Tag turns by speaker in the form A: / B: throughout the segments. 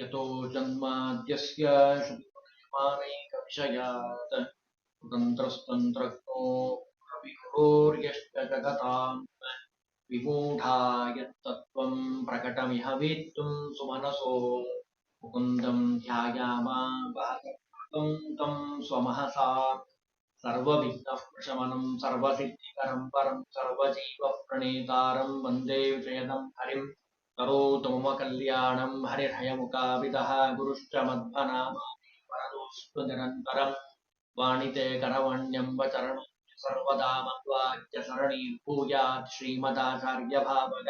A: यतो जन्माद्यस्य शुद्धमानैकविषयात् तन्त्रस्तन्त्रज्ञो रविगुरोर्यश्च जगताम् विमूढा यत्तत्त्वम् प्रकटमिह वेत्तुम् सुमनसो मुकुन्दम् ध्यायामावहकम् तम् स्वमहसा सर्वभिन्नः प्रशमनम् सर्वसिद्धिकरम् परम् वंदे हरिम्। करोतु मम कल्याणं हरिर्हयमुखाविदः गुरुश्च मध्वनामानि वरदोऽस्तु निरन्तरं वाणिते करवण्यम्ब चरणं सर्वदा मद्वाक्यसरणीर्भूयात् श्रीमदाचार्यभावग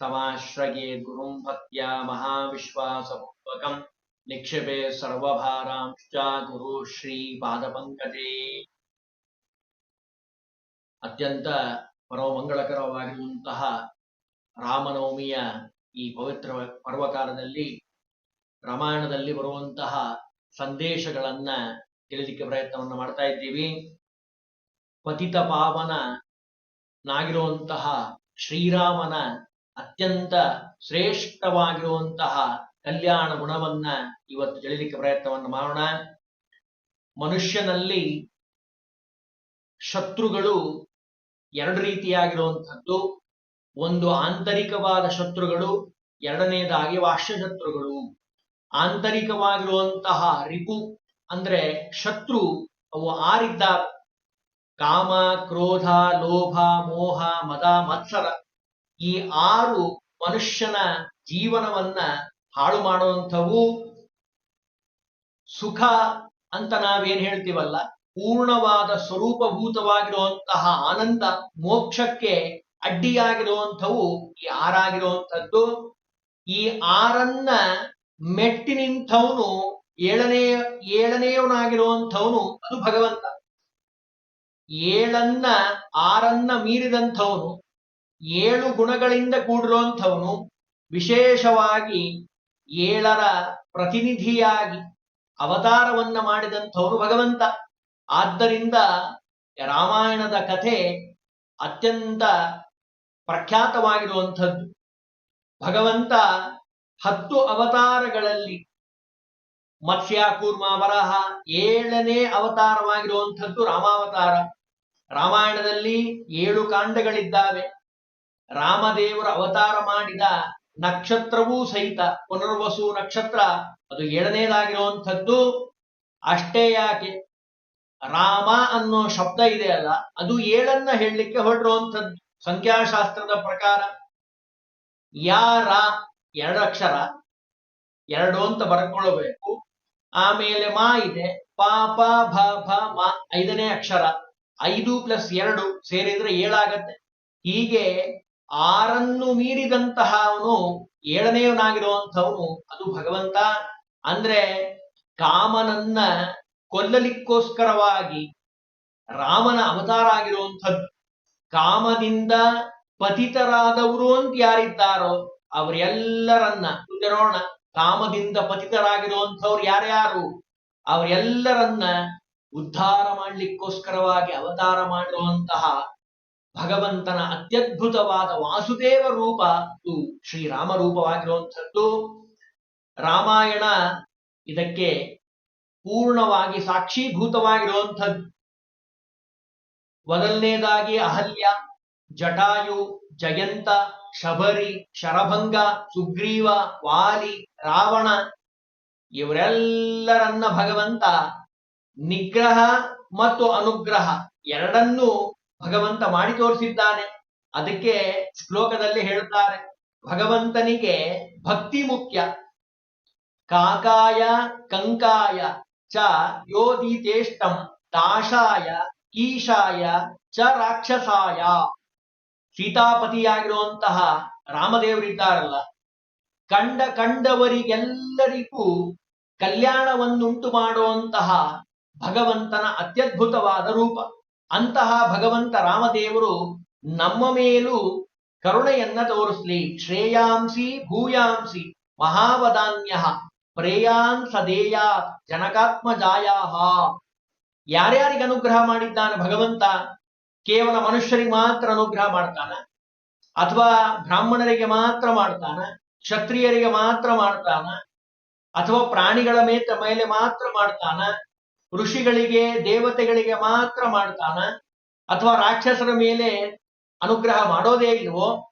A: समाश्रये गुरुं भक्त्या महाविश्वासपूर्वकम् निक्षेपे सर्वभारांश्च ಗುರು ಶ್ರೀ ಪಾದಪಂಕಜೇ ಅತ್ಯಂತ ಪರಮಂಗಳಕರವಾಗಿರುವಂತಹ ರಾಮನವಮಿಯ ಈ ಪವಿತ್ರ ಪರ್ವಕಾಲದಲ್ಲಿ ರಾಮಾಯಣದಲ್ಲಿ ಬರುವಂತಹ ಸಂದೇಶಗಳನ್ನ ತಿಳಿಲಿಕ್ಕೆ ಪ್ರಯತ್ನವನ್ನು ಮಾಡ್ತಾ ಇದ್ದೀವಿ. ಪತಿತ ಪಾವನ ನಾಗಿರುವಂತಹ ಶ್ರೀರಾಮನ ಅತ್ಯಂತ ಶ್ರೇಷ್ಠವಾಗಿರುವಂತಹ ಕಲ್ಯಾಣ ಗುಣವನ್ನ ಇವತ್ತು ತಿಳಿಲಿಕ್ಕೆ ಪ್ರಯತ್ನವನ್ನು ಮಾಡೋಣ. ಮನುಷ್ಯನಲ್ಲಿ ಶತ್ರುಗಳು ಎರಡು ರೀತಿಯಾಗಿರುವಂಥದ್ದು. ಒಂದು ಆಂತರಿಕವಾದ ಶತ್ರುಗಳು, ಎರಡನೇದಾಗಿ ವಾಷ್ಯಶತ್ರುಗಳು ಆಂತರಿಕವಾಗಿರುವಂತಹ ರಿಪು ಅಂದ್ರೆ ಶತ್ರು, ಅವು ಆರಿದ್ದ ಕಾಮ, ಕ್ರೋಧ, ಲೋಭ, ಮೋಹ, ಮದ, ಮತ್ಸರ. ಈ ಆರು ಮನುಷ್ಯನ ಜೀವನವನ್ನ ಹಾಳು ಮಾಡುವಂಥವು ಸುಖ ಅಂತ ನಾವೇನ್ ಹೇಳ್ತೀವಲ್ಲ? ಪೂರ್ಣವಾದ ಸ್ವರೂಪಭೂತವಾಗಿರುವಂತಹ ಆನಂದ ಮೋಕ್ಷಕ್ಕೆ ಅಡ್ಡಿಯಾಗಿರುವಂಥವು, ಈ ಆರಾಗಿರುವಂಥದ್ದು, ಈ ಆರನ್ನ ಮೆಟ್ಟಿ ನಿಂಥವನು ಏಳನೇ, ಏಳನೆಯವನಾಗಿರುವಂಥವನು ಅದು ಭಗವಂತ. ಏಳನ್ನ, ಆರನ್ನ ಮೀರಿದಂಥವನು, ಏಳು ಗುಣಗಳಿಂದ ಕೂಡಿರುವಂಥವನು, ವಿಶೇಷವಾಗಿ ಏಳರ ಪ್ರತಿನಿಧಿಯಾಗಿ ಅವತಾರವನ್ನ ಮಾಡಿದಂಥವನು ಭಗವಂತ. ಆದ್ದರಿಂದ ರಾಮಾಯಣದ ಕಥೆ ಅತ್ಯಂತ ಪ್ರಖ್ಯಾತವಾಗಿರುವಂಥದ್ದು. ಭಗವಂತ ಹತ್ತು ಅವತಾರಗಳಲ್ಲಿ ಮತ್ಸ್ಯ, ಕೂರ್ಮ, ವರಹ ಏಳನೇ ಅವತಾರವಾಗಿರುವಂಥದ್ದು ರಾಮಾವತಾರ. ರಾಮಾಯಣದಲ್ಲಿ ಏಳು ಕಾಂಡಗಳಿದ್ದಾವೆ. ರಾಮದೇವರ ಅವತಾರ ಮಾಡಿದ ನಕ್ಷತ್ರವೂ ಸಹಿತ ಪುನರ್ವಸು ನಕ್ಷತ್ರ ಅದು ಏಳನೇದಾಗಿರುವಂಥದ್ದು. ಅಷ್ಟೇ ಯಾಕೆ? ರಾಮ ಅನ್ನೋ ಶಬ್ದ ಇದೆ ಅಲ್ಲ, ಅದು ಏಳನ್ನ ಹೇಳಲಿಕ್ಕೆ ಹೊರಟಿರುವಂಥದ್ದು. ಸಂಖ್ಯಾಶಾಸ್ತ್ರದ ಪ್ರಕಾರ ಯಾರ ಎರಡು ಅಕ್ಷರ, ಎರಡು ಅಂತ ಬರ್ಕೊಳ್ಬೇಕು ಆಮೇಲೆ ಮಾ ಇದೆ. ಪ ಪ, ಭ ಭ, ಮಾ ಐದನೇ ಅಕ್ಷರ. ಐದು ಪ್ಲಸ್ ಎರಡು ಸೇರಿದ್ರೆ ಏಳಾಗತ್ತೆ. ಹೀಗೆ ಆರನ್ನು ಮೀರಿದಂತಹ ಅವನು ಏಳನೆಯವನಾಗಿರುವಂಥವನು. ಅದು ಭಗವಂತ. ಅಂದ್ರೆ ಕಾಮನನ್ನ ಕೊಲ್ಲಲಿಕ್ಕೋಸ್ಕರವಾಗಿ ರಾಮನ ಅವತಾರ ಆಗಿರುವಂಥದ್ದು. ಕಾಮದಿಂದ ಪತಿತರಾದವರು ಅಂತ ಯಾರಿದ್ದಾರೋ ಅವರೆಲ್ಲರನ್ನ ನೋಡೋಣ ಕಾಮದಿಂದ ಪತಿತರಾಗಿರುವಂಥವ್ರು ಯಾರ್ಯಾರು ಅವರೆಲ್ಲರನ್ನ ಉದ್ಧಾರ ಮಾಡ್ಲಿಕ್ಕೋಸ್ಕರವಾಗಿ ಅವತಾರ ಮಾಡಿರುವಂತಹ ಭಗವಂತನ ಅತ್ಯದ್ಭುತವಾದ ವಾಸುದೇವ ರೂಪ ಶ್ರೀರಾಮ ರೂಪವಾಗಿರುವಂಥದ್ದು. ರಾಮಾಯಣ ಇದಕ್ಕೆ ಪೂರ್ಣವಾಗಿ ಸಾಕ್ಷೀಭೂತವಾಗಿರುವಂಥದ್ದು. ಮೊದಲನೇದಾಗಿ ಅಹಲ್ಯ, ಜಟಾಯು, ಜಯಂತ, ಶಬರಿ, ಶರಭಂಗ, ಸುಗ್ರೀವ, ವಾಲಿ, ರಾವಣ ಇವರೆಲ್ಲರನ್ನ ಭಗವಂತ ನಿಗ್ರಹ ಮತ್ತು ಅನುಗ್ರಹ ಎರಡನ್ನೂ ಭಗವಂತ ಮಾಡಿ ತೋರಿಸಿದ್ದಾನೆ. ಅದಕ್ಕೆ ಶ್ಲೋಕದಲ್ಲಿ ಹೇಳುತ್ತಾರೆ, ಭಗವಂತನಿಗೆ ಭಕ್ತಿ ಮುಖ್ಯ. ಕಾಕಾಯ ಕಂಕಾಯ ಚ ಯೋದಿತೇಷ್ಟಂ ದಾಶಾಯ ಕೀಶಾಯ ಚ ರಾಕ್ಷಸಾಯ. ಸೀತಾಪತಿಯಾಗಿರುವಂತಹ ರಾಮದೇವರಿದ್ದಾರಲ್ಲ ಕಂಡ ಕಂಡವರಿಗೆಲ್ಲರಿಗೂ ಕಲ್ಯಾಣವನ್ನುಂಟು ಮಾಡುವಂತಹ ಭಗವಂತನ ಅತ್ಯದ್ಭುತವಾದ ರೂಪ. ಅಂತಹ ಭಗವಂತ ರಾಮದೇವರು ನಮ್ಮ ಮೇಲೂ ಕರುಣೆಯನ್ನ ತೋರಿಸ್ಲಿ. ಶ್ರೇಯಾಂಸಿ ಭೂಯಾಂಸಿ ಮಹಾವದಾನ್ಯ ಪ್ರೇಯಾನ್ ಸದೇಯ ಜನಕಾತ್ಮಜಾಯಾಹ. ಯಾರ್ಯಾರಿಗೆ ಅನುಗ್ರಹ ಮಾಡಿದ್ದಾನೆ ಭಗವಂತ, ಕೇವಲ ಮನುಷ್ಯರಿಗೆ ಮಾತ್ರ ಅನುಗ್ರಹ ಮಾಡ್ತಾನ? ಅಥವಾ ಬ್ರಾಹ್ಮಣರಿಗೆ ಮಾತ್ರ ಮಾಡ್ತಾನ? ಕ್ಷತ್ರಿಯರಿಗೆ ಮಾತ್ರ ಮಾಡ್ತಾನ? ಅಥವಾ ಪ್ರಾಣಿಗಳ ಮೇತ ಮೇಲೆ ಮಾತ್ರ ಮಾಡ್ತಾನ? ಋಷಿಗಳಿಗೆ, ದೇವತೆಗಳಿಗೆ ಮಾತ್ರ ಮಾಡ್ತಾನ? ಅಥವಾ ರಾಕ್ಷಸರ ಮೇಲೆ ಅನುಗ್ರಹ ಮಾಡೋದೇ ಇಲ್ವೋ?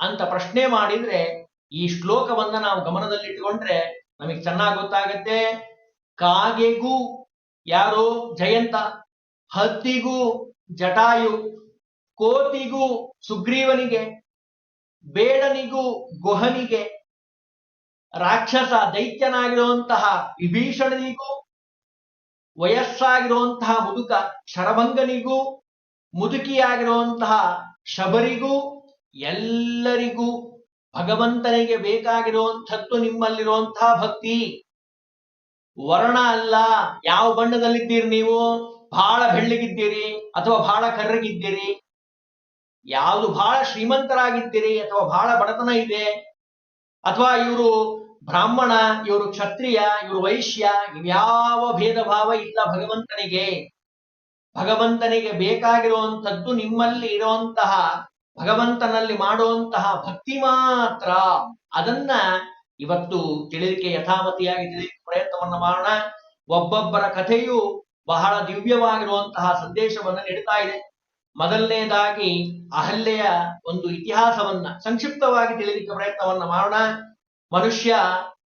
A: ಅಂತ ಪ್ರಶ್ನೆ ಮಾಡಿದ್ರೆ, ಈ ಶ್ಲೋಕವನ್ನ ನಾವು ಗಮನದಲ್ಲಿಟ್ಟುಕೊಂಡ್ರೆ ನಮಗೆ ಚೆನ್ನಾಗಿ ಗೊತ್ತಾಗತ್ತೆ. ಕಾಗೆಗೂ ಯಾರು? ಜಯಂತ. ಹತ್ತಿಗೂ ಜಟಾಯು, ಕೋತಿಗೂ ಸುಗ್ರೀವನಿಗೆ, ಬೇಡನಿಗೂ ಗುಹನಿಗೆ. ರಾಕ್ಷಸ ದೈತ್ಯನಾಗಿರುವಂತಹ ವಿಭೀಷಣನಿಗೂ, ವಯಸ್ಸಾಗಿರುವಂತಹ ಮುದುಕ ಶರಭಂಗನಿಗೂ, ಮುದುಕಿಯಾಗಿರುವಂತಹ ಶಬರಿಗೂ, ಎಲ್ಲರಿಗೂ ಭಗವಂತನಿಗೆ ಬೇಕಾಗಿರುವಂಥದ್ದು ನಿಮ್ಮಲ್ಲಿರುವಂತಹ ಭಕ್ತಿ. ವರ್ಣ ಅಲ್ಲ, ಯಾವ ಬಣ್ಣದಲ್ಲಿದ್ದೀರಿ ನೀವು? ಬಹಳ ಬೆಳ್ಳಗಿದ್ದೀರಿ ಅಥವಾ ಬಹಳ ಕರ್ರಗಿದ್ದೀರಿ? ಯಾವುದು ಬಹಳ ಶ್ರೀಮಂತರಾಗಿದ್ದೀರಿ ಅಥವಾ ಬಹಳ ಬಡತನ ಇದೆ? ಅಥವಾ ಇವರು ಬ್ರಾಹ್ಮಣ, ಇವರು ಕ್ಷತ್ರಿಯ, ಇವರು ವೈಶ್ಯ ಇವ್ಯಾವ ಭೇದ ಭಾವ ಇಲ್ಲ ಭಗವಂತನಿಗೆ? ಭಗವಂತನಿಗೆ ಬೇಕಾಗಿರುವಂಥದ್ದು ನಿಮ್ಮಲ್ಲಿ ಇರುವಂತಹ, ಭಗವಂತನಲ್ಲಿ ಮಾಡುವಂತಹ ಭಕ್ತಿ ಮಾತ್ರ. ಅದನ್ನ ಇವತ್ತು ತಿಳಿಲಿಕ್ಕೆ ಯಥಾಮತಿಯಾಗಿ ಪ್ರಯತ್ನವನ್ನು ಮಾಡೋಣ. ಒಬ್ಬೊಬ್ಬರ ಕಥೆಯು ಬಹಳ ದಿವ್ಯವಾಗಿರುವಂತಹ ಸಂದೇಶವನ್ನು ನೀಡ್ತಾ ಇದೆ. ಮೊದಲನೇದಾಗಿ ಅಹಲ್ಯೆಯ ಒಂದು ಇತಿಹಾಸವನ್ನ ಸಂಕ್ಷಿಪ್ತವಾಗಿ ತಿಳಿಲಿಕ್ಕೆ ಪ್ರಯತ್ನವನ್ನ ಮಾಡೋಣ. ಮನುಷ್ಯ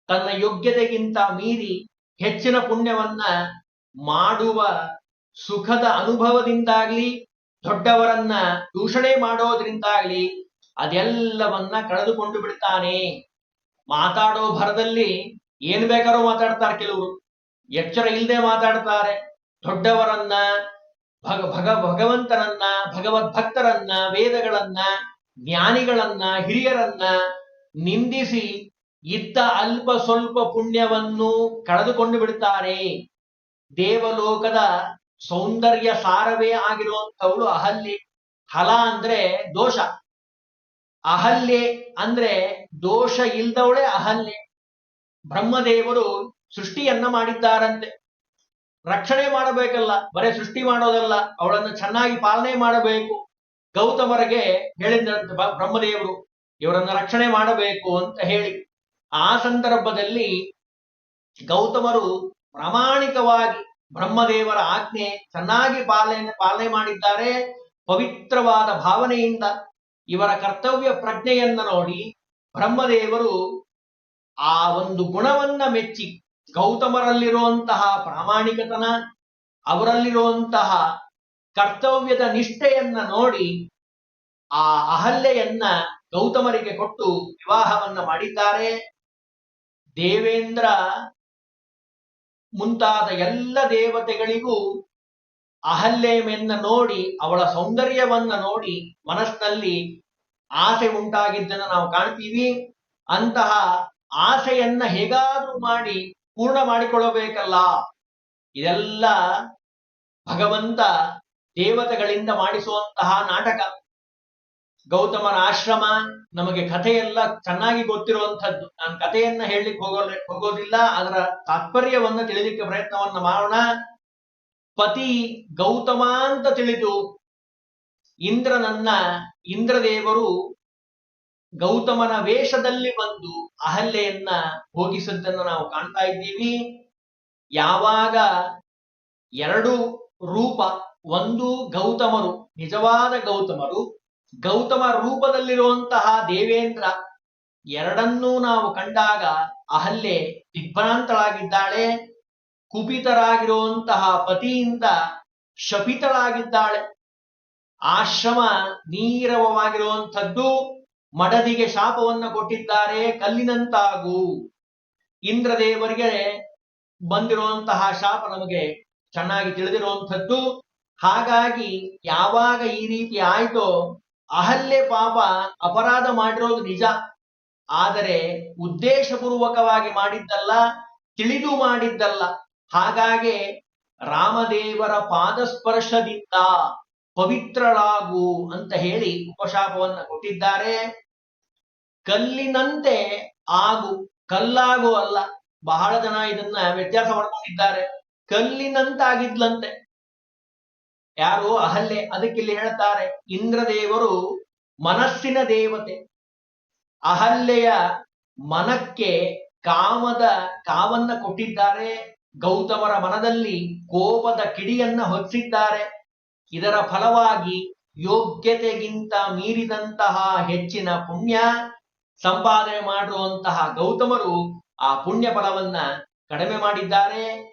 A: ತನ್ನ ಯೋಗ್ಯತೆಗಿಂತ ಮೀರಿ ಹೆಚ್ಚಿನ ಪುಣ್ಯವನ್ನ ಮಾಡುವ ಸುಖದ ಅನುಭವದಿಂದಾಗ್ಲಿ, ದೊಡ್ಡವರನ್ನ ದೂಷಣೆ ಮಾಡೋದ್ರಿಂದಾಗ್ಲಿ ಅದೆಲ್ಲವನ್ನ ಕಳೆದುಕೊಂಡು ಬಿಡ್ತಾನೆ. ಮಾತಾಡೋ ಭರದಲ್ಲಿ ಏನ್ ಬೇಕಾದ್ರೂ ಮಾತಾಡ್ತಾರೆ ಕೆಲವರು. ಎಚ್ಚರ ಇಲ್ಲದೆ ಮಾತಾಡ್ತಾರೆ. ದೊಡ್ಡವರನ್ನ, ಭಗ ಭಗ ಭಗವಂತನನ್ನ ಭಗವದ್ ಭಕ್ತರನ್ನ, ವೇದಗಳನ್ನ, ಜ್ಞಾನಿಗಳನ್ನ, ಹಿರಿಯರನ್ನ ನಿಂದಿಸಿ ಇತ್ತ ಅಲ್ಪ ಸ್ವಲ್ಪ ಪುಣ್ಯವನ್ನು ಕಳೆದುಕೊಂಡು ಬಿಡ್ತಾರೆ. ದೇವಲೋಕದ ಸೌಂದರ್ಯ ಸಾರವೇ ಆಗಿರುವಂತವಳು ಅಹಲ್ಲಿ ಹಲ ಅಂದ್ರೆ ದೋಷ. ಅಹಲ್ಯೆ ಅಂದ್ರೆ ದೋಷ ಇಲ್ದವಳೆ ಅಹಲ್ಯೆ. ಬ್ರಹ್ಮದೇವರು ಸೃಷ್ಟಿಯನ್ನ ಮಾಡಿದ್ದಾರಂತೆ. ರಕ್ಷಣೆ ಮಾಡಬೇಕಲ್ಲ, ಬರೇ ಸೃಷ್ಟಿ ಮಾಡೋದಲ್ಲ, ಅವಳನ್ನು ಚೆನ್ನಾಗಿ ಪಾಲನೆ ಮಾಡಬೇಕು. ಗೌತಮರಿಗೆ ಹೇಳಿದ್ರಂತೆ ಬ್ರಹ್ಮದೇವರು, ಇವರನ್ನ ರಕ್ಷಣೆ ಮಾಡಬೇಕು ಅಂತ ಹೇಳಿ. ಆ ಸಂದರ್ಭದಲ್ಲಿ ಗೌತಮರು ಪ್ರಾಮಾಣಿಕವಾಗಿ ಬ್ರಹ್ಮದೇವರ ಆಜ್ಞೆ ಚೆನ್ನಾಗಿ ಪಾಲನೆ ಪಾಲನೆ ಮಾಡಿದ್ದಾರೆ, ಪವಿತ್ರವಾದ ಭಾವನೆಯಿಂದ. ಇವರ ಕರ್ತವ್ಯ ಪ್ರಜ್ಞೆಯನ್ನ ನೋಡಿ ಬ್ರಹ್ಮದೇವರು ಆ ಒಂದು ಗುಣವನ್ನ ಮೆಚ್ಚಿ ಗೌತಮರಲ್ಲಿರುವಂತಹ ಪ್ರಾಮಾಣಿಕತನ, ಅವರಲ್ಲಿರುವಂತಹ ಕರ್ತವ್ಯದ ನಿಷ್ಠೆಯನ್ನ ನೋಡಿ ಆ ಅಹಲ್ಯೆಯನ್ನ ಗೌತಮರಿಗೆ ಕೊಟ್ಟು ವಿವಾಹವನ್ನ ಮಾಡಿದ್ದಾರೆ. ದೇವೇಂದ್ರ ಮುಂತಾದ ಎಲ್ಲ ದೇವತೆಗಳಿಗೂ ಅಹಲ್ಯೆಯನ್ನ ನೋಡಿ, ಅವಳ ಸೌಂದರ್ಯವನ್ನ ನೋಡಿ ಮನಸ್ಸಿನಲ್ಲಿ ಆಸೆ ಉಂಟಾಗಿದ್ದನ್ನು ನಾವು ಕಾಣ್ತೀವಿ. ಅಂತಹ ಆಸೆಯನ್ನ ಹೇಗಾದ್ರೂ ಮಾಡಿ ಪೂರ್ಣ ಮಾಡಿಕೊಳ್ಳಬೇಕಲ್ಲ. ಇದೆಲ್ಲ ಭಗವಂತ ದೇವತೆಗಳಿಂದ ಮಾಡಿಸುವಂತಹ ನಾಟಕ. ಗೌತಮನ ಆಶ್ರಮ ನಮಗೆ ಕಥೆಯೆಲ್ಲ ಚೆನ್ನಾಗಿ ಗೊತ್ತಿರುವಂಥದ್ದು. ನಾನು ಕಥೆಯನ್ನ ಹೇಳಲಿಕ್ಕೆ ಹೋಗೋ ಹೋಗೋದಿಲ್ಲ, ಅದರ ತಾತ್ಪರ್ಯವನ್ನ ತಿಳಿಲಿಕ್ಕೆ ಪ್ರಯತ್ನವನ್ನ ಮಾಡೋಣ. ಪತಿ ಗೌತಮ ಅಂತ ತಿಳಿದು ಇಂದ್ರನನ್ನ ಇಂದ್ರದೇವರು ಗೌತಮನ ವೇಷದಲ್ಲಿ ಬಂದು ಅಹಲ್ಯೆಯನ್ನ ಭೋಗಿಸದ್ದನ್ನು ನಾವು ಕಾಣ್ತಾ ಇದ್ದೀವಿ. ಯಾವಾಗ ಎರಡು ರೂಪ, ಒಂದು ಗೌತಮರು, ನಿಜವಾದ ಗೌತಮರು, ಗೌತಮ ರೂಪದಲ್ಲಿರುವಂತಹ ದೇವೇಂದ್ರ ಎರಡನ್ನೂ ನಾವು ಕಂಡಾಗ ಅಹಲ್ಯೆ ದಿಗ್ಭ್ರಾಂತಳಾಗಿದ್ದಾಳೆ. ಕುಪಿತರಾಗಿರುವಂತಹ ಪತಿಯಿಂದ ಶಪಿತಳಾಗಿದ್ದಾಳೆ. ಆಶ್ರಮ ನೀರವವಾಗಿರುವಂಥದ್ದು ಮಡದಿಗೆ ಶಾಪವನ್ನ ಕೊಟ್ಟಿದ್ದಾರೆ. ಕಲ್ಲಿನಂತಾಗು. ಇಂದ್ರದೇವರಿಗೆ ಬಂದಿರುವಂತಹ ಶಾಪ ನಮಗೆ ಚೆನ್ನಾಗಿ ತಿಳಿದಿರುವಂಥದ್ದು. ಹಾಗಾಗಿ ಯಾವಾಗ ಈ ರೀತಿ ಆಯ್ತೋ ಅಹಲ್ಯೆ ಪಾಪ ಅಪರಾಧ ಮಾಡಿರೋದು ನಿಜ. ಆದರೆ ಉದ್ದೇಶಪೂರ್ವಕವಾಗಿ ಮಾಡಿದ್ದಲ್ಲ, ತಿಳಿದು ಮಾಡಿದ್ದಲ್ಲ. ಹಾಗಾಗಿ ರಾಮದೇವರ ಪಾದಸ್ಪರ್ಶದಿಂದ ಪವಿತ್ರಳಾಗು ಅಂತ ಹೇಳಿ ಉಪಶಾಪವನ್ನ ಕೊಟ್ಟಿದ್ದಾರೆ. ಕಲ್ಲಿನಂತೆ ಆಗು, ಕಲ್ಲಾಗು ಅಲ್ಲ, ಬಹಳ ಜನ ಇದನ್ನ ವ್ಯತ್ಯಾಸ ಮಾಡ್ಕೊಂಡಿದ್ದಾರೆ. ಕಲ್ಲಿನಂತಾಗಿದ್ಲಂತೆ. ಯಾರು? ಅಹಲ್ಯೆ. ಅದಕ್ಕಿಲ್ಲಿ ಹೇಳ್ತಾರೆ, ಇಂದ್ರದೇವರು ಮನಸ್ಸಿನ ದೇವತೆ. ಅಹಲ್ಯೆಯ ಮನಕ್ಕೆ ಕಾಮದ ಕಾವನ್ನ ಕೊಟ್ಟಿದ್ದಾರೆ. ಗೌತಮರ ಮನದಲ್ಲಿ ಕೋಪದ ಕಿಡಿಯನ್ನ ಹೊತ್ತಿದ್ದಾರೆ. ಇದರ ಫಲವಾಗಿ ಯೋಗ್ಯತೆಗಿಂತ ಮೀರಿದಂತಹ ಹೆಚ್ಚಿನ ಪುಣ್ಯ ಸಂಪಾದನೆ ಮಾಡುವಂತಹ ಗೌತಮರು ಆ ಪುಣ್ಯ ಫಲವನ್ನ ಕಡಿಮೆ ಮಾಡಿದ್ದಾರೆ.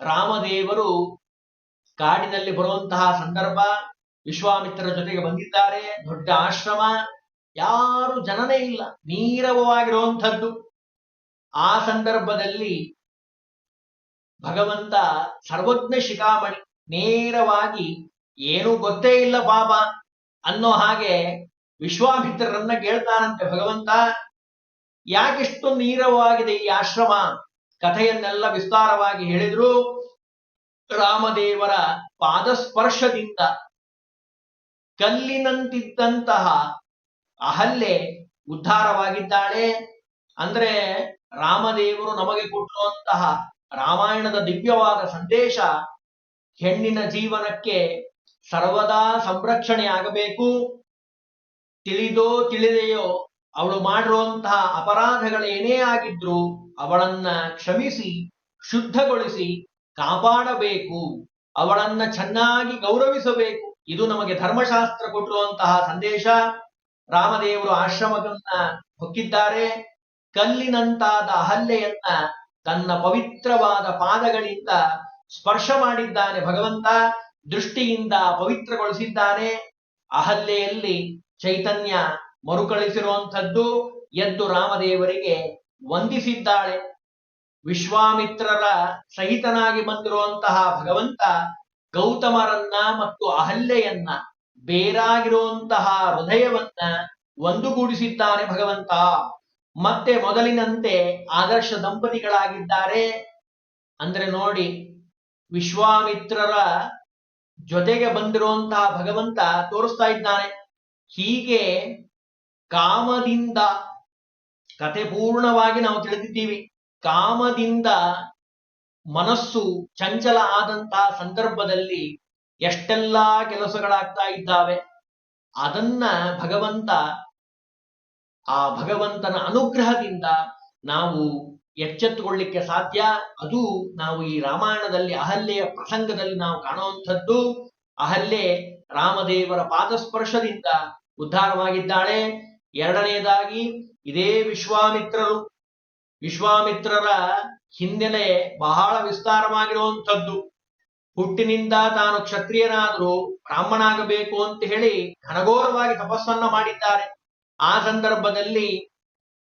A: ರಾಮದೇವರು ಕಾಡಿನಲ್ಲಿ ಬರುವಂತಹ ಸಂದರ್ಭ ವಿಶ್ವಾಮಿತ್ರರ ಜೊತೆಗೆ ಬಂದಿದ್ದಾರೆ. ದೊಡ್ಡ ಆಶ್ರಮ, ಯಾರು ಜನನೇ ಇಲ್ಲ, ನೀರವವಾಗಿರುವಂಥದ್ದು. ಆ ಸಂದರ್ಭದಲ್ಲಿ ಭಗವಂತ ಸರ್ವಜ್ಞ ಶಿಖಾಮಣಿ, ನೇರವಾಗಿ ಏನೂ ಗೊತ್ತೇ ಇಲ್ಲ ಪಾಪ ಅನ್ನೋ ಹಾಗೆ ವಿಶ್ವಾಮಿತ್ರರನ್ನ ಕೇಳ್ತಾನಂತೆ ಭಗವಂತ. ಯಾಕಿಷ್ಟು ನೀರವಾಗಿದೆ ಈ ಆಶ್ರಮ? ಕಥೆಯನ್ನೆಲ್ಲ ವಿಸ್ತಾರವಾಗಿ ಹೇಳಿದ್ರು. ರಾಮದೇವರ ಪಾದಸ್ಪರ್ಶದಿಂದ ಕಲ್ಲಿನಂತಿದ್ದಂತಹ ಅಹಲ್ಲೆ ಉದ್ಧಾರವಾಗಿದ್ದಾಳೆ. ಅಂದ್ರೆ ರಾಮದೇವರು ನಮಗೆ ಕೊಟ್ಟಿರುವಂತಹ ರಾಮಾಯಣದ ದಿವ್ಯವಾದ ಸಂದೇಶ ಹೆಣ್ಣಿನ ಜೀವನಕ್ಕೆ ಸರ್ವದಾ ಸಂರಕ್ಷಣೆ ಆಗಬೇಕು ತಿಳಿದೋ ತಿಳಿದೆಯೋ ಅವಳು ಮಾಡಿರುವಂತಹ ಅಪರಾಧಗಳೇನೇ ಆಗಿದ್ರು ಅವಳನ್ನ ಕ್ಷಮಿಸಿ, ಶುದ್ಧಗೊಳಿಸಿ, ಕಾಪಾಡಬೇಕು. ಅವಳನ್ನ ಚೆನ್ನಾಗಿ ಗೌರವಿಸಬೇಕು. ಇದು ನಮಗೆ ಧರ್ಮಶಾಸ್ತ್ರ ಕೊಟ್ಟಿರುವಂತಹ ಸಂದೇಶ. ರಾಮದೇವರು ಆಶ್ರಮವನ್ನ ಹೊಕ್ಕಿದ್ದಾರೆ. ಕಲ್ಲಿನಂತಾದ ಅಹಲ್ಯೆಯನ್ನ ತನ್ನ ಪವಿತ್ರವಾದ ಪಾದಗಳಿಂದ ಸ್ಪರ್ಶ ಮಾಡಿದ್ದಾನೆ ಭಗವಂತ, ದೃಷ್ಟಿಯಿಂದ ಪವಿತ್ರಗೊಳಿಸಿದ್ದಾನೆ. ಅಹಲ್ಯೆಯಲ್ಲಿ ಚೈತನ್ಯ ಮರುಕಳಿಸಿರುವಂಥದ್ದು ಎದ್ದು ರಾಮದೇವರಿಗೆ ವಂದಿಸಿದ್ದಾಳೆ. ವಿಶ್ವಾಮಿತ್ರರ ಸಹಿತನಾಗಿ ಬಂದಿರುವಂತಹ ಭಗವಂತ ಗೌತಮರನ್ನ ಮತ್ತು ಅಹಲ್ಯೆಯನ್ನ ಬೇರಾಗಿರುವಂತಹ ಹೃದಯವನ್ನ ಒಂದುಗೂಡಿಸಿದ್ದಾನೆ ಭಗವಂತ. ಮತ್ತೆ ಮೊದಲಿನಂತೆ ಆದರ್ಶ ದಂಪತಿಗಳಾಗಿದ್ದಾರೆ. ಅಂದ್ರೆ ನೋಡಿ, ವಿಶ್ವಾಮಿತ್ರರ ಜೊತೆಗೆ ಬಂದಿರುವಂತಹ ಭಗವಂತ ತೋರಿಸ್ತಾ ಇದ್ದಾನೆ. ಹೀಗೆ ಕಾಮದಿಂದ ಕತೆ ಪೂರ್ಣವಾಗಿ ನಾವು ತಿಳಿದಿದ್ದೀವಿ, ಕಾಮದಿಂದ ಮನಸ್ಸು ಚಂಚಲ ಆದಂತಹ ಸಂದರ್ಭದಲ್ಲಿ ಎಷ್ಟೆಲ್ಲಾ ಕೆಲಸಗಳಾಗ್ತಾ ಇದ್ದಾವೆ. ಅದನ್ನ ಭಗವಂತ ಆ ಭಗವಂತನ ಅನುಗ್ರಹದಿಂದ ನಾವು ಎಚ್ಚೆತ್ತುಕೊಳ್ಳಿಕ್ಕೆ ಸಾಧ್ಯ. ಅದು ನಾವು ಈ ರಾಮಾಯಣದಲ್ಲಿ ಅಹಲ್ಯೆಯ ಪ್ರಸಂಗದಲ್ಲಿ ನಾವು ಕಾಣುವಂಥದ್ದು. ಅಹಲ್ಯೆ ರಾಮದೇವರ ಪಾದಸ್ಪರ್ಶದಿಂದ ಉದ್ಧಾರವಾಗಿದ್ದಾಳೆ. ಎರಡನೆಯದಾಗಿ ಇದೇ ವಿಶ್ವಾಮಿತ್ರರು. ವಿಶ್ವಾಮಿತ್ರರ ಹಿನ್ನೆಲೆ ಬಹಳ ವಿಸ್ತಾರವಾಗಿರುವಂಥದ್ದು. ಹುಟ್ಟಿನಿಂದ ತಾನು ಕ್ಷತ್ರಿಯನಾದರೂ ಬ್ರಾಹ್ಮಣಾಗಬೇಕು ಅಂತ ಹೇಳಿ ಘನಘೋರವಾಗಿ ತಪಸ್ಸನ್ನ ಮಾಡಿದ್ದಾರೆ. ಆ ಸಂದರ್ಭದಲ್ಲಿ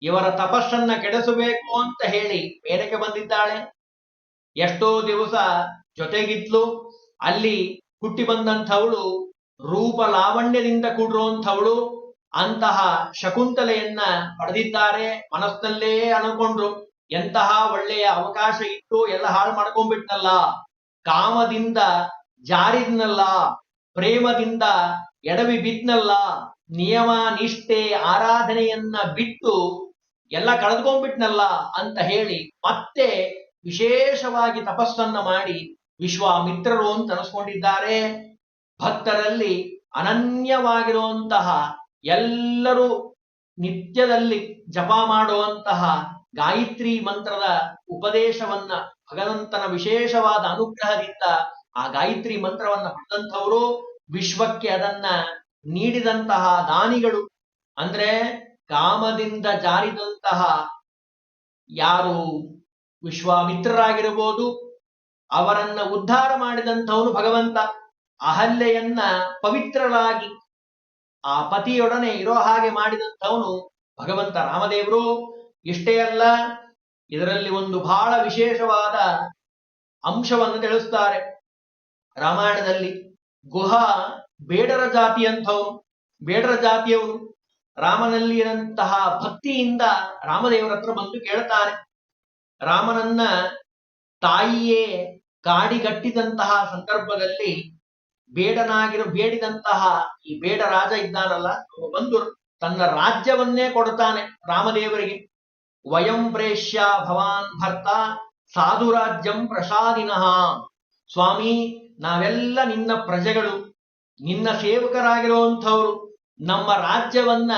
A: ಇವರ ತಪಸ್ಸನ್ನ ಕೆಡಿಸಬೇಕು ಅಂತ ಹೇಳಿ ಮೇಲಕ್ಕೆ ಬಂದಿದ್ದಾಳೆ. ಎಷ್ಟೋ ದಿವಸ ಜೊತೆಗಿದ್ಲು. ಅಲ್ಲಿ ಹುಟ್ಟಿ ಬಂದಂಥವಳು ರೂಪ ಲಾವಣ್ಯದಿಂದ ಕೂಡಿರುವಂಥವಳು. ಅಂತಹ ಶಕುಂತಲೆಯನ್ನ ಪಡೆದಿದ್ದಾರೆ. ಮನಸ್ಸಿನಲ್ಲೇ ಅನ್ಕೊಂಡ್ರು. ಎಂತಹ ಒಳ್ಳೆಯ ಅವಕಾಶ ಇತ್ತು ಎಲ್ಲ ಹಾಳು ಮಾಡ್ಕೊಂಡ್ಬಿಟ್ನಲ್ಲ. ಕಾಮದಿಂದ ಜಾರಿದ್ನಲ್ಲ. ಪ್ರೇಮದಿಂದ ಎಡವಿ ಬಿದ್ನಲ್ಲ. ನಿಯಮ ನಿಷ್ಠೆ ಆರಾಧನೆಯನ್ನ ಬಿಟ್ಟು ಎಲ್ಲ ಕಳೆದುಕೊಂಡ್ಬಿಟ್ನಲ್ಲ ಅಂತ ಹೇಳಿ ಮತ್ತೆ ವಿಶೇಷವಾಗಿ ತಪಸ್ಸನ್ನ ಮಾಡಿ ವಿಶ್ವಾಮಿತ್ರರು ಅಂತ ಅನಿಸ್ಕೊಂಡಿದ್ದಾರೆ. ಭಕ್ತರಲ್ಲಿ ಅನನ್ಯವಾಗಿರುವಂತಹ ಎಲ್ಲರೂ ನಿತ್ಯದಲ್ಲಿ ಜಪ ಮಾಡುವಂತಹ ಗಾಯತ್ರಿ ಮಂತ್ರದ ಉಪದೇಶವನ್ನ ಭಗವಂತನ ವಿಶೇಷವಾದ ಅನುಗ್ರಹದಿಂದ ಆ ಗಾಯತ್ರಿ ಮಂತ್ರವನ್ನ ಪಡೆದಂಥವರು ವಿಶ್ವಕ್ಕೆ ಅದನ್ನ ನೀಡಿದಂತಹ ದಾನಿಗಳು, ಅಂದ್ರೆ ಕಾಮದಿಂದ ಜಾರಿದಂತಹ ಯಾರು ವಿಶ್ವಾಮಿತ್ರರಾಗಿರಬಹುದು, ಅವರನ್ನ ಉದ್ಧಾರ ಮಾಡಿದಂಥವನು ಭಗವಂತ. ಅಹಲ್ಯೆಯನ್ನ ಪವಿತ್ರರಾಗಿ ಆ ಪತಿಯೊಡನೆ ಇರೋ ಹಾಗೆ ಮಾಡಿದಂಥವನು ಭಗವಂತ ರಾಮದೇವರು. ಇಷ್ಟೇ ಅಲ್ಲ, ಇದರಲ್ಲಿ ಒಂದು ಬಹಳ ವಿಶೇಷವಾದ ಅಂಶವನ್ನು ತಿಳಿಸ್ತಾರೆ. ರಾಮಾಯಣದಲ್ಲಿ ಗುಹ ಬೇಡರ ಜಾತಿ ಅಂಥವ್ರು, ಬೇಡರ ಜಾತಿಯವರು ರಾಮನಲ್ಲಿರಂತಹ ಭಕ್ತಿಯಿಂದ ರಾಮದೇವರ ಹತ್ರ ಬಂದು ಕೇಳ್ತಾರೆ. ರಾಮನನ್ನ ತಾಯಿಯೇ ಕಾಡಿಗಟ್ಟಿದಂತಹ ಸಂದರ್ಭದಲ್ಲಿ ಬೇಡನಾಗಿರೋ, ಬೇಡಿದಂತಹ ಈ ಬೇಡ ರಾಜ ಇದ್ದಾನಲ್ಲ ಬಂದು ತನ್ನ ರಾಜ್ಯವನ್ನೇ ಕೊಡ್ತಾನೆ ರಾಮದೇವರಿಗೆ. ವಯಂ ಪ್ರೇಷ್ಯ ಭವಾನ್ ಭರ್ತ ಸಾಧುರಾಜ್ಯಂ ಪ್ರಸಾದಿನಃ. ಸ್ವಾಮಿ, ನಾವೆಲ್ಲ ನಿನ್ನ ಪ್ರಜೆಗಳು. ನಿನ್ನ ಸೇವಕರಾಗಿರುವಂಥವ್ರು ನಮ್ಮ ರಾಜ್ಯವನ್ನ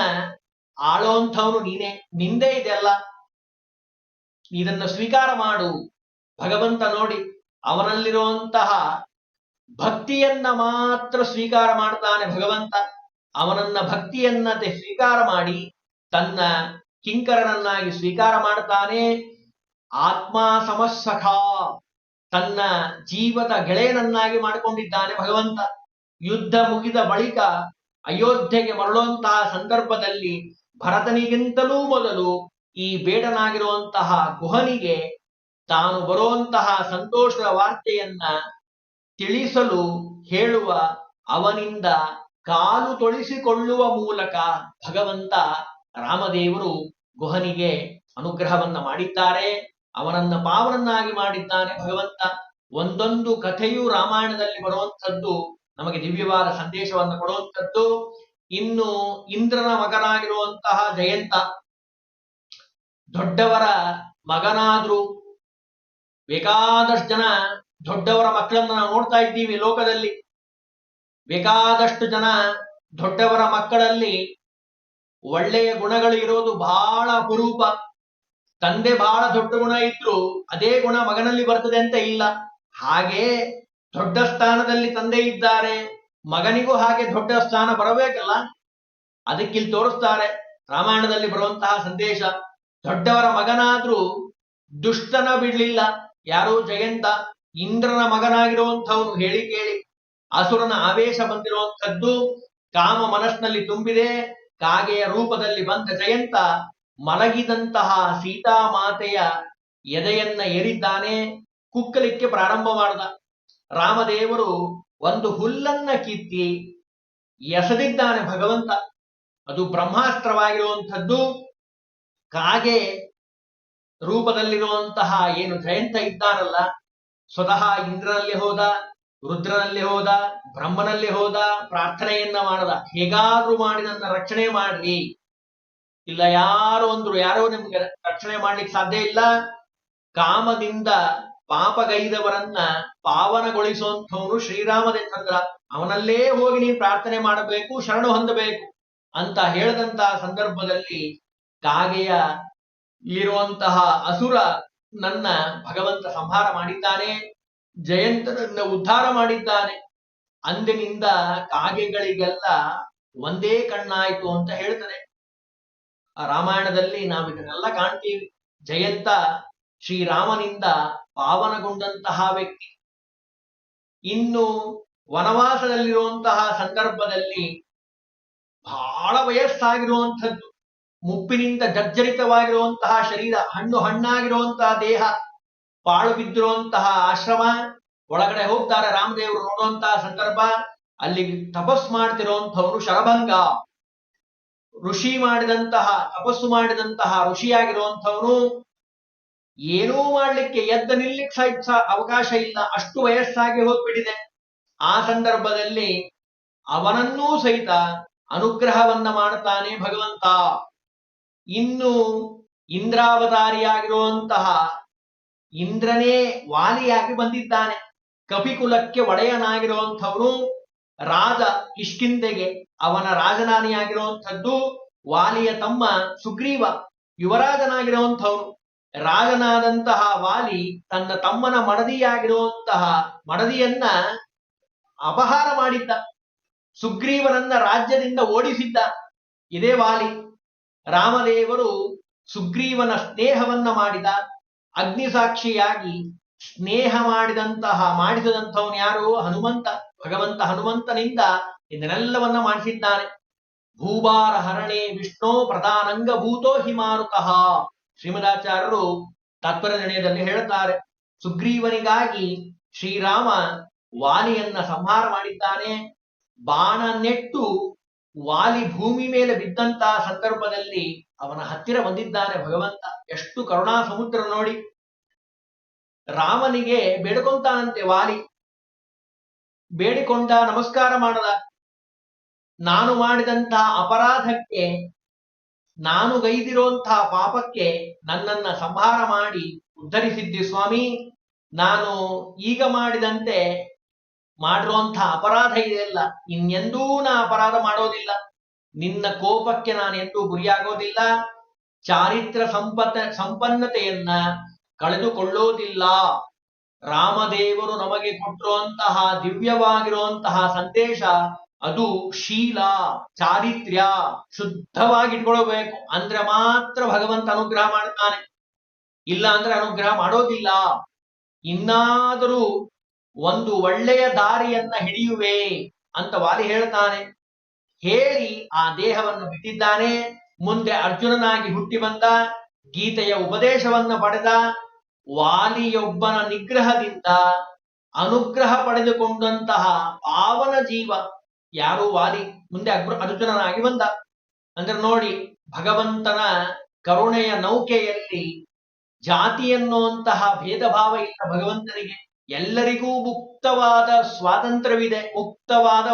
A: ಆಳೋಂಥವ್ರು ನೀನೇ, ನಿಂದೇ ಇದೆಲ್ಲ ಇದನ್ನ ಸ್ವೀಕಾರ ಮಾಡು. ಭಗವಂತ ನೋಡಿ, ಅವನಲ್ಲಿರುವಂತಹ ಭಕ್ತಿಯನ್ನ ಮಾತ್ರ ಸ್ವೀಕಾರ ಮಾಡ್ತಾನೆ ಭಗವಂತ. ಅವನನ್ನ ಭಕ್ತಿಯನ್ನ ಸ್ವೀಕಾರ ಮಾಡಿ, ತನ್ನ ಕಿಂಕರನನ್ನಾಗಿ ಸ್ವೀಕಾರ ಮಾಡ್ತಾನೆ. ಆತ್ಮ ಸಮಸ್ಸಖ, ತನ್ನ ಜೀವದ ಗೆಳೆಯನನ್ನಾಗಿ ಮಾಡಿಕೊಂಡಿದ್ದಾನೆ ಭಗವಂತ. ಯುದ್ಧ ಮುಗಿದ ಬಳಿಕ ಅಯೋಧ್ಯೆಗೆ ಮರಳುವಂತಹ ಸಂದರ್ಭದಲ್ಲಿ ಭರತನಿಗಿಂತಲೂ ಮೊದಲು ಈ ಬೇಡನಾಗಿರುವಂತಹ ಗುಹನಿಗೆ ತಾನು ಬರುವಂತಹ ಸಂತೋಷದ ವಾರ್ತೆಯನ್ನ ತಿಳಿಸಲು ಹೇಳುವ ಅವನಿಂದ ಕಾಲು ತೊಳಿಸಿಕೊಳ್ಳುವ ಮೂಲಕ ಭಗವಂತ ರಾಮದೇವರು ಗುಹನಿಗೆ ಅನುಗ್ರಹವನ್ನ ಮಾಡಿದ್ದಾರೆ. ಅವನನ್ನ ಪಾವನನ್ನಾಗಿ ಮಾಡಿದ್ದಾನೆ ಭಗವಂತ. ಒಂದೊಂದು ಕಥೆಯು ರಾಮಾಯಣದಲ್ಲಿ ಬರುವಂಥದ್ದು ನಮಗೆ ದಿವ್ಯವಾದ ಸಂದೇಶವನ್ನು ಕೊಡುವಂಥದ್ದು ಇನ್ನು ಇಂದ್ರನ ಮಗನಾಗಿರುವಂತಹ ಜಯಂತ. ದೊಡ್ಡವರ ಮಗನಾದ್ರು ಬೇಕಾದಷ್ಟು ಜನ ದೊಡ್ಡವರ ಮಕ್ಕಳನ್ನ ನಾವು ನೋಡ್ತಾ ಇದ್ದೀವಿ ಲೋಕದಲ್ಲಿ. ಬೇಕಾದಷ್ಟು ಜನ ದೊಡ್ಡವರ ಮಕ್ಕಳಲ್ಲಿ ಒಳ್ಳೆಯ ಗುಣಗಳು ಇರೋದು ಬಹಳ ಅಪರೂಪ. ತಂದೆ ಬಹಳ ದೊಡ್ಡ ಗುಣ ಇದ್ರು ಅದೇ ಗುಣ ಮಗನಲ್ಲಿ ಬರ್ತದೆ ಅಂತ ಇಲ್ಲ. ಹಾಗೆ ದೊಡ್ಡ ಸ್ಥಾನದಲ್ಲಿ ತಂದೆ ಇದ್ದಾರೆ. ಮಗನಿಗೂ ಹಾಗೆ ದೊಡ್ಡ ಸ್ಥಾನ ಬರಬೇಕಲ್ಲ? ಅದಕ್ಕಿಲ್ಲಿ ತೋರಿಸ್ತಾರೆ, ರಾಮಾಯಣದಲ್ಲಿ ಬರುವಂತಹ ಸಂದೇಶ, ದೊಡ್ಡವರ ಮಗನಾದ್ರೂ ದುಷ್ಟನ ಬಿಡ್ಲಿಲ್ಲ. ಯಾರು ಜಯಂತ, ಇಂದ್ರನ ಮಗನಾಗಿರುವಂತಹವನು ಹೇಳಿ ಕೇಳಿ, ಅಸುರನ ಆವೇಶ ಬಂದಿರುವಂಥದ್ದು ಕಾಮ ಮನಸ್ಸಿನಲ್ಲಿ ತುಂಬಿದೆ. ಕಾಗೆಯ ರೂಪದಲ್ಲಿ ಬಂದ ಜಯಂತ ಮಲಗಿದಂತಹ ಸೀತಾ ಮಾತೆಯ ಎದೆಯನ್ನ ಏರಿದ್ದಾನೆ. ಕುಕ್ಕಲಿಕ್ಕೆ ಪ್ರಾರಂಭ ಮಾಡಿದ. ರಾಮದೇವರು ಒಂದು ಹುಲ್ಲನ್ನ ಕಿತ್ತಿ ಎಸೆದಿದ್ದಾನೆ ಭಗವಂತ. ಅದು ಬ್ರಹ್ಮಾಸ್ತ್ರವಾಗಿರುವಂಥದ್ದು. ಕಾಗೆ ರೂಪದಲ್ಲಿರುವಂತಹ ಏನು ಜಯಂತ ಇದ್ದಾನಲ್ಲ, ಸ್ವತಃ ಇಂದ್ರನಲ್ಲಿ ಹೋದ, ರುದ್ರನಲ್ಲಿ ಹೋದ, ಬ್ರಹ್ಮನಲ್ಲಿ ಹೋದ, ಪ್ರಾರ್ಥನೆಯನ್ನ ಮಾಡದ. ಹೇಗಾದ್ರೂ ಮಾಡಿ ನನ್ನ ರಕ್ಷಣೆ ಮಾಡ್ರಿ. ಇಲ್ಲ, ಯಾರು ಅಂದ್ರು ಯಾರೋ ನಿಮ್ಗೆ ರಕ್ಷಣೆ ಮಾಡ್ಲಿಕ್ಕೆ ಸಾಧ್ಯ ಇಲ್ಲ. ಕಾಮದಿಂದ ಪಾಪಗೈದವರನ್ನ ಪಾವನಗೊಳಿಸುವಂಥವನು ಶ್ರೀರಾಮಚಂದ್ರ ಅವನಲ್ಲೇ ಹೋಗಿ ನೀವು ಪ್ರಾರ್ಥನೆ ಮಾಡಬೇಕು, ಶರಣು ಹೊಂದಬೇಕು ಅಂತ ಹೇಳಿದಂತ ಸಂದರ್ಭದಲ್ಲಿ ಕಾಗೆಯ ಇರುವಂತಹ ಅಸುರ ನನ್ನ ಭಗವಂತ ಸಂಹಾರ ಮಾಡಿದ್ದಾನೆ, ಜಯಂತನನ್ನ ಉದ್ಧಾರ ಮಾಡಿದ್ದಾನೆ. ಅಂದಿನಿಂದ ಕಾಗೆಗಳಿಗೆಲ್ಲ ಒಂದೇ ಕಣ್ಣಾಯ್ತು ಅಂತ ಹೇಳ್ತಾರೆ ಆ ರಾಮಾಯಣದಲ್ಲಿ ನಾವು ಇದನ್ನೆಲ್ಲ ಕಾಣ್ತೀವಿ. ಜಯಂತ ಶ್ರೀರಾಮನಿಂದ ಪಾವನಗೊಂಡಂತಹ ವ್ಯಕ್ತಿ. ಇನ್ನು ವನವಾಸದಲ್ಲಿರುವಂತಹ ಸಂದರ್ಭದಲ್ಲಿ ಬಹಳ ವಯಸ್ಸಾಗಿರುವಂಥದ್ದು, ಮುಪ್ಪಿನಿಂದ ಜರ್ಜರಿತವಾಗಿರುವಂತಹ ಶರೀರ, ಹಣ್ಣು ಹಣ್ಣಾಗಿರುವಂತಹ ದೇಹ, ಪಾಳು ಬಿದ್ದಿರುವಂತಹ ಆಶ್ರಮ, ಒಳಗಡೆ ಹೋಗ್ತಾರೆ ರಾಮದೇವರು ನೋಡುವಂತಹ ಸಂದರ್ಭ, ಅಲ್ಲಿ ತಪಸ್ ಮಾಡ್ತಿರುವಂಥವನು ಶರಭಂಗ. ಋಷಿ ಮಾಡಿದಂತಹ, ತಪಸ್ಸು ಮಾಡಿದಂತಹ ಋಷಿಯಾಗಿರುವಂಥವನು ಏನೂ ಮಾಡಲಿಕ್ಕೆ ಎದ್ದ ನಿಲ್ಲಿಕ್ಕೆ ಸಹ ಅವಕಾಶ ಇಲ್ಲ. ಅಷ್ಟು ವಯಸ್ಸಾಗಿ ಹೋಗ್ಬಿಟ್ಟಿದೆ. ಆ ಸಂದರ್ಭದಲ್ಲಿ ಅವನನ್ನೂ ಸಹಿತ ಅನುಗ್ರಹವನ್ನ ಮಾಡ್ತಾನೆ ಭಗವಂತ. ಇನ್ನು ಇಂದ್ರಾವತಾರಿಯಾಗಿರುವಂತಹ ಇಂದ್ರನೇ ವಾಲಿಯಾಗಿ ಬಂದಿದ್ದಾನೆ. ಕಪಿಕುಲಕ್ಕೆ ಒಡೆಯನಾಗಿರುವಂಥವನು ರಾಜ ಕಿಷ್ಕಿಂದೆಗೆ ಅವನ ರಾಜನಾನಿಯಾಗಿರುವಂಥದ್ದು ವಾಲಿಯ ತಮ್ಮ ಸುಗ್ರೀವ ಯುವರಾಜನಾಗಿರುವಂಥವನು. ರಾಜನಾದಂತಹ ವಾಲಿ ತನ್ನ ತಮ್ಮನ ಮಡದಿಯಾಗಿರುವಂತಹ ಮಡದಿಯನ್ನ ಅಪಹಾರ ಮಾಡಿದ್ದ. ಸುಗ್ರೀವನನ್ನ ರಾಜ್ಯದಿಂದ ಓಡಿಸಿದ್ದ. ಇದೇ ವಾಲಿ. ರಾಮದೇವರು ಸುಗ್ರೀವನ ಸ್ನೇಹವನ್ನ ಮಾಡಿದ. ಅಗ್ನಿಸಾಕ್ಷಿಯಾಗಿ ಸ್ನೇಹ ಮಾಡಿದಂತಹ, ಮಾಡಿಸಿದಂಥವನು ಯಾರು? ಹನುಮಂತ. ಭಗವಂತ ಹನುಮಂತನಿಂದ ಇದನ್ನೆಲ್ಲವನ್ನ ಮಾಡಿಸಿದ್ದಾನೆ. ಭೂಭಾರ ಹರಣೆ ವಿಷ್ಣು ಪ್ರಧಾನಂಗ ಭೂತೋ ಹಿಮಾರುತಃ ಶ್ರೀಮದಾಚಾರ್ಯರು ತಾತ್ಪರ್ಯ ನಿರ್ಣಯದಲ್ಲಿ ಹೇಳುತ್ತಾರೆ, ಸುಗ್ರೀವನಿಗಾಗಿ ಶ್ರೀರಾಮ ವಾಲಿಯನ್ನ ಸಂಹಾರ ಮಾಡಿದ್ದಾನೆ. ಬಾಣ ನೆಟ್ಟು ವಾಲಿ ಭೂಮಿ ಮೇಲೆ ಬಿದ್ದಂತಹ ಸಂದರ್ಭದಲ್ಲಿ ಅವನ ಹತ್ತಿರ ಬಂದಿದ್ದಾನೆ ಭಗವಂತ. ಎಷ್ಟು ಕರುಣಾ ಸಮುದ್ರ ನೋಡಿ. ರಾಮನಿಗೆ ಬೇಡ್ಕೊಂತಾನಂತೆ ವಾಲಿ. ಬೇಡಿಕೊಂಡ ನಮಸ್ಕಾರ ಮಾಡದ. ನಾನು ಮಾಡಿದಂತಹ ಅಪರಾಧಕ್ಕೆ ನಾನು ಗೈದಿರುವಂತಹ ಪಾಪಕ್ಕೆ ನನ್ನನ್ನ ಸಂಹಾರ ಮಾಡಿ ಉದ್ಧರಿಸಿದ್ದಿ ಸ್ವಾಮಿ. ನಾನು ಈಗ ಮಾಡಿದಂತೆ ಮಾಡಿರುವಂತಹ ಅಪರಾಧ ಇದೆಯಲ್ಲ ಇನ್ನೆಂದೂ ನಾ ಅಪರಾಧ ಮಾಡೋದಿಲ್ಲ. ನಿನ್ನ ಕೋಪಕ್ಕೆ ನಾನು ಎಂದೂ ಗುರಿಯಾಗೋದಿಲ್ಲ. ಚಾರಿತ್ರ ಸಂಪತ್ತ ಸಂಪನ್ನತೆಯನ್ನ ಕಳೆದುಕೊಳ್ಳೋದಿಲ್ಲ. ರಾಮದೇವರು ನಮಗೆ ಕೊಟ್ಟಿರುವಂತಹ ದಿವ್ಯವಾಗಿರುವಂತಹ ಸಂದೇಶ ಅದು ಶೀಲ, ಚಾರಿತ್ರ್ಯ ಶುದ್ಧವಾಗಿ ಇಟ್ಕೊಳ್ಬೇಕು ಅಂದ್ರೆ ಮಾತ್ರ ಭಗವಂತ ಅನುಗ್ರಹ ಮಾಡ್ತಾನೆ. ಇಲ್ಲ ಅಂದ್ರೆ ಅನುಗ್ರಹ ಮಾಡೋದಿಲ್ಲ. ಇನ್ನಾದರೂ ಒಂದು ಒಳ್ಳೆಯ ದಾರಿಯನ್ನ ಹಿಡಿಯುವೆ ಅಂತ ವಾಲಿ ಹೇಳ್ತಾನೆ. ಹೇಳಿ ಆ ದೇಹವನ್ನು ಬಿಟ್ಟಿದ್ದಾನೆ. ಮುಂದೆ ಅರ್ಜುನನಾಗಿ ಹುಟ್ಟಿ ಬಂದ, ಗೀತೆಯ ಉಪದೇಶವನ್ನ ಪಡೆದ, ವಾಲಿಯೊಬ್ಬನ ನಿಗ್ರಹದಿಂದ ಅನುಗ್ರಹ ಪಡೆದುಕೊಂಡಂತಹ ಪಾವನ ಜೀವ. ಯಾರು ವಾದಿ ಮುಂದೆ ಅಗ್ರ- ಅರ್ಜುನನಾಗಿ ಬಂದ. ಅಂದ್ರೆ ನೋಡಿ, ಭಗವಂತನ ಕರುಣೆಯ ನೌಕೆಯಲ್ಲಿ ಜಾತಿ ಎನ್ನುವಂತಹ ಭೇದ ಭಾವ ಇಲ್ಲ ಭಗವಂತನಿಗೆ ಎಲ್ಲರಿಗೂ ಮುಕ್ತವಾದ ಸ್ವಾತಂತ್ರ್ಯವಿದೆ, ಮುಕ್ತವಾದ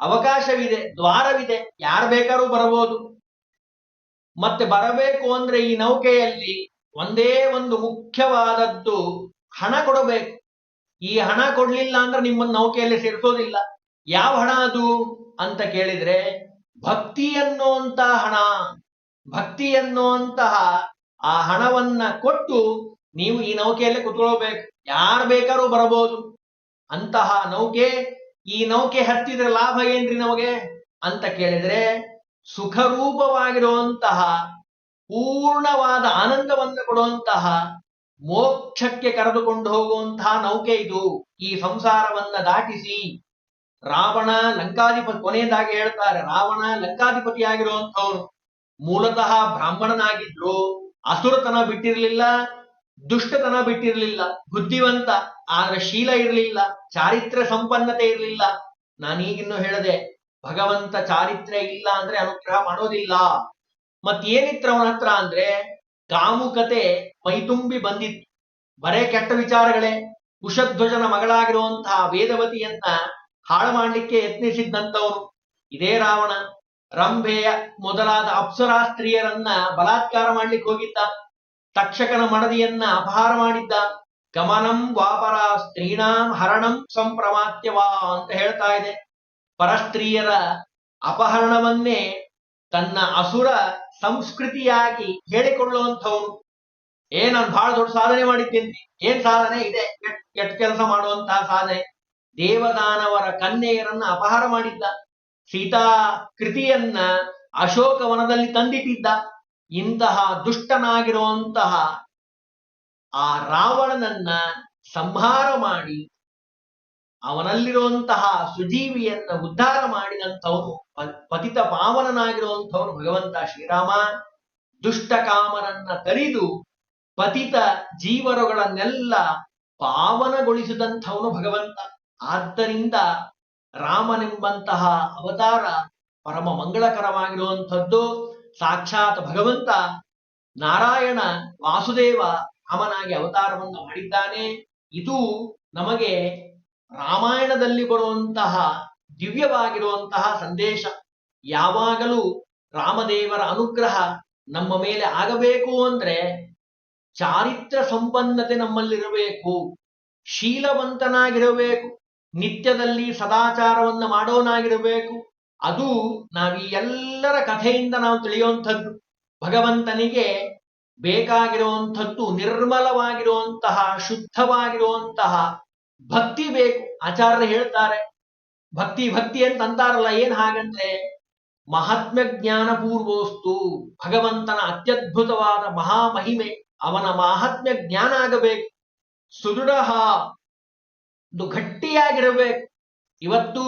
A: ಅವಕಾಶವಿದೆ, ದ್ವಾರವಿದೆ. ಯಾರು ಬೇಕಾದ್ರೂ ಬರಬಹುದು. ಮತ್ತೆ ಬರಬೇಕು ಅಂದ್ರೆ ಈ ನೌಕೆಯಲ್ಲಿ ಒಂದೇ ಒಂದು ಮುಖ್ಯವಾದದ್ದು ಹಣ ಕೊಡಬೇಕು. ಈ ಹಣ ಕೊಡ್ಲಿಲ್ಲ ಅಂದ್ರೆ ನಿಮ್ಮನ್ನ ನೌಕೆಯಲ್ಲಿ ಸೇರಿಸೋದಿಲ್ಲ. ಯಾವ ಹಣ ಅದು ಅಂತ ಕೇಳಿದ್ರೆ ಭಕ್ತಿ ಅನ್ನುವಂತಹ ಹಣ. ಭಕ್ತಿ ಅನ್ನುವಂತಹ ಆ ಹಣವನ್ನ ಕೊಟ್ಟು ನೀವು ಈ ನೌಕೆಯಲ್ಲಿ ಕುತ್ಕೊಳ್ಬೇಕು. ಯಾರು ಬೇಕಾದ್ರೂ ಬರಬಹುದು. ಅಂತಹ ನೌಕೆ, ಈ ನೌಕೆ ಹತ್ತಿದ್ರೆ ಲಾಭ ಏನ್ರಿ ನಮಗೆ? ಅಂತ ಕೇಳಿದ್ರೆ ಸುಖರೂಪವಾಗಿರುವಂತಹ, ಪೂರ್ಣವಾದ ಆನಂದವನ್ನು ಕೊಡುವಂತಹ, ಮೋಕ್ಷಕ್ಕೆ ಕರೆದುಕೊಂಡು ಹೋಗುವಂತಹ ನೌಕೆ ಇದು. ಈ ಸಂಸಾರವನ್ನ ದಾಟಿಸಿ ರಾವಣ ಲಂಕಾಧಿಪತಿ ಕೊನೆಯದಾಗಿ ಹೇಳ್ತಾರೆ, ರಾವಣ ಲಂಕಾಧಿಪತಿ ಆಗಿರುವಂಥವ್ರು ಮೂಲತಃ ಬ್ರಾಹ್ಮಣನಾಗಿದ್ರು, ಅಸುರತನ ಬಿಟ್ಟಿರ್ಲಿಲ್ಲ, ದುಷ್ಟತನ ಬಿಟ್ಟಿರ್ಲಿಲ್ಲ, ಬುದ್ಧಿವಂತ, ಆದ್ರೆ ಶೀಲ ಇರಲಿಲ್ಲ, ಚಾರಿತ್ರ್ಯ ಸಂಪನ್ನತೆ ಇರಲಿಲ್ಲ. ನಾನೀಗಿನ್ನು ಹೇಳದೆ, ಭಗವಂತ ಚಾರಿತ್ರ್ಯ ಇಲ್ಲ ಅಂದ್ರೆ ಅನುಗ್ರಹ ಮಾಡೋದಿಲ್ಲ. ಮತ್ತೇನಿತ್ರ ಅವನ ಹತ್ರ ಅಂದ್ರೆ ಕಾಮುಕತೆ ಮೈತುಂಬಿ ಬಂದಿತ್ತು. ಬರೇ ಕೆಟ್ಟ ವಿಚಾರಗಳೇ. ಕುಶಧ್ವಜನ ಮಗಳಾಗಿರುವಂತಹ ವೇದವತಿಯನ್ನ ಹಾಳು ಮಾಡ್ಲಿಕ್ಕೆ ಯತ್ನಿಸಿದ್ದಂಥವರು. ಇದೇ ರಾವಣ, ರಂಭೆಯ ಮೊದಲಾದ ಅಪ್ಸರಾ ಸ್ತ್ರೀಯರನ್ನ ಬಲಾತ್ಕಾರ ಮಾಡ್ಲಿಕ್ಕೆ ಹೋಗಿದ್ದ, ತಕ್ಷಕನ ಮಡದಿಯನ್ನ ಅಪಹಾರ ಮಾಡಿದ್ದ, ಗಮನಂ ವಾಪರ ಸ್ತ್ರೀಣಾಂ ಹರಣಂ ಸಂಪ್ರಮಾತ್ಯವಾ ಅಂತ ಹೇಳ್ತಾ ಇದೆ. ಪರಸ್ತ್ರೀಯರ ಅಪಹರಣವನ್ನೇ ತನ್ನ ಅಸುರ ಸಂಸ್ಕೃತಿಯಾಗಿ ಹೇಳಿಕೊಳ್ಳುವಂಥವನು ಏ, ನಾನು ಬಹಳ ದೊಡ್ಡ ಸಾಧನೆ ಮಾಡಿದ್ದೀನಿ. ಏನ್ ಸಾಧನೆ? ಇದೆ. ಕೆಟ್ಟ ಕೆಲಸ ಮಾಡುವಂತಹ ಸಾಧನೆ. ದೇವದಾನವರ ಕನ್ಯೆಯರನ್ನ ಅಪಹಾರ ಮಾಡಿದ್ದ. ಸೀತಾ ಕೃತಿಯನ್ನ ಅಶೋಕವನದಲ್ಲಿ ತಂದಿಟ್ಟಿದ್ದ. ಇಂತಹ ದುಷ್ಟನಾಗಿರುವಂತಹ ಆ ರಾವಣನನ್ನ ಸಂಹಾರ ಮಾಡಿ, ಅವನಲ್ಲಿರುವಂತಹ ಸುಜೀವಿಯನ್ನ ಉದ್ಧಾರ ಮಾಡಿದಂಥವನು ಪತಿತ ಪಾವನನಾಗಿರುವಂಥವನು ಭಗವಂತ ಶ್ರೀರಾಮ. ದುಷ್ಟ ಕಾಮರನ್ನ ತರಿದು ಪತಿತ ಜೀವರುಗಳನ್ನೆಲ್ಲ ಪಾವನಗೊಳಿಸಿದಂಥವನು ಭಗವಂತ. ಆದ್ದರಿಂದ ರಾಮನೆಂಬಂತಹ ಅವತಾರ ಪರಮ ಮಂಗಳಕರವಾಗಿರುವಂಥದ್ದು ಸಾಕ್ಷಾತ್ ಭಗವಂತ ನಾರಾಯಣ ವಾಸುದೇವ ರಾಮನಾಗಿ ಅವತಾರವನ್ನು ಮಾಡಿದ್ದಾನೆ. ಇದು ನಮಗೆ ರಾಮಾಯಣದಲ್ಲಿ ಬರುವಂತಹ ದಿವ್ಯವಾಗಿರುವಂತಹ ಸಂದೇಶ. ಯಾವಾಗಲೂ ರಾಮದೇವರ ಅನುಗ್ರಹ ನಮ್ಮ ಮೇಲೆ ಆಗಬೇಕು ಅಂದ್ರೆ ಚಾರಿತ್ರ ಸಂಪನ್ನತೆ ನಮ್ಮಲ್ಲಿರಬೇಕು, ಶೀಲವಂತನಾಗಿರಬೇಕು. ನಿತ್ಯದಲ್ಲಿ ಸದಾಚಾರವನ್ನು ಮಾಡೋನಾಗಿರಬೇಕು. ಅದು ನಾವು ಈ ಎಲ್ಲರ ಕಥೆಯಿಂದ ನಾವು ತಿಳಿಯುವಂಥದ್ದು. ಭಗವಂತನಿಗೆ ಬೇಕಾಗಿರುವಂಥದ್ದು, ನಿರ್ಮಲವಾಗಿರುವಂತಹ, ಶುದ್ಧವಾಗಿರುವಂತಹ ಭಕ್ತಿ ಬೇಕು. ಆಚಾರ್ಯರು ಹೇಳ್ತಾರೆ, ಭಕ್ತಿ ಭಕ್ತಿ ಅಂತ ಅಂತಾರಲ್ಲ ಏನ್ ಹಾಗಂದ್ರೆ ಮಹಾತ್ಮ ಜ್ಞಾನ ಪೂರ್ವೋಸ್ತು ಭಗವಂತನ ಅತ್ಯದ್ಭುತವಾದ ಮಹಾಮಹಿಮೆ, ಅವನ ಮಹಾತ್ಮ್ಯ ಜ್ಞಾನ ಆಗಬೇಕು. ಸುದೃಢ ಗಟ್ಟಿಯಾಗಿರಬೇಕು. ಇವತ್ತು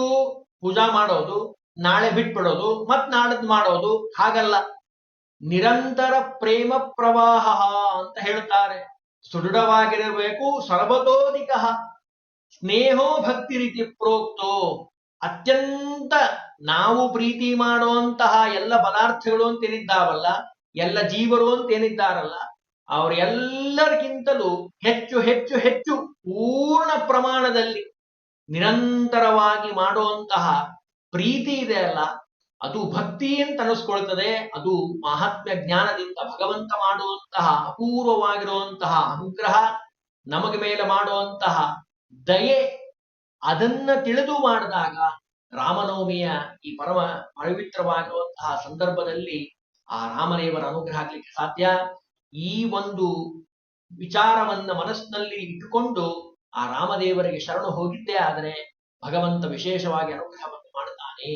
A: ಪೂಜಾ ಮಾಡೋದು, ನಾಳೆ ಬಿಟ್ಬಿಡೋದು, ಮತ್ ನಾಡದ್ ಮಾಡೋದು ಹಾಗಲ್ಲ. ನಿರಂತರ ಪ್ರೇಮ ಪ್ರವಾಹ ಅಂತ ಹೇಳ್ತಾರೆ. ಸುದೃಢವಾಗಿರಬೇಕು, ಸರ್ವತೋಧಿಕ. ಸ್ನೇಹೋ ಭಕ್ತಿ ರೀತಿ ಪ್ರೋಕ್ತೋ. ಅತ್ಯಂತ ನಾವು ಪ್ರೀತಿ ಮಾಡುವಂತಹ ಎಲ್ಲ ಪದಾರ್ಥಗಳು ಅಂತ ಏನಿದ್ದಾವಲ್ಲ, ಎಲ್ಲ ಜೀವರು ಅಂತ ಏನಿದ್ದಾರಲ್ಲ ಅವರೆಲ್ಲರಿಗಿಂತಲೂ ಹೆಚ್ಚು ಹೆಚ್ಚು ಹೆಚ್ಚು ಪೂರ್ಣ ಪ್ರಮಾಣದಲ್ಲಿ ನಿರಂತರವಾಗಿ ಮಾಡುವಂತಹ ಪ್ರೀತಿ ಇದೆ ಅಲ್ಲ? ಅದು ಭಕ್ತಿ ಅಂತ ಅನಿಸ್ಕೊಳ್ತದೆ. ಅದು ಮಹಾತ್ಮ್ಯ ಜ್ಞಾನದಿಂದ ಭಗವಂತ ಮಾಡುವಂತಹ ಅಪೂರ್ವವಾಗಿರುವಂತಹ ಅನುಗ್ರಹ, ನಮಗೆ ಮೇಲೆ ಮಾಡುವಂತಹ ದಯೆ, ಅದನ್ನ ತಿಳಿದು ಮಾಡಿದಾಗ ರಾಮನವಮಿಯ ಈ ಪರಮ ಪವಿತ್ರವಾಗಿರುವಂತಹ ಸಂದರ್ಭದಲ್ಲಿ ಆ ರಾಮದೇವರ ಅನುಗ್ರಹ ಆಗ್ಲಿಕ್ಕೆ ಸಾಧ್ಯ. ಈ ಒಂದು ವಿಚಾರವನ್ನ ಮನಸ್ಸಿನಲ್ಲಿ ಇಟ್ಟುಕೊಂಡು ಆ ರಾಮದೇವರಿಗೆ ಶರಣು ಹೋಗಿದ್ದೇ ಆದರೆ ಭಗವಂತ ವಿಶೇಷವಾಗಿ ಅನುಗ್ರಹವನ್ನು ಮಾಡುತ್ತಾನೆ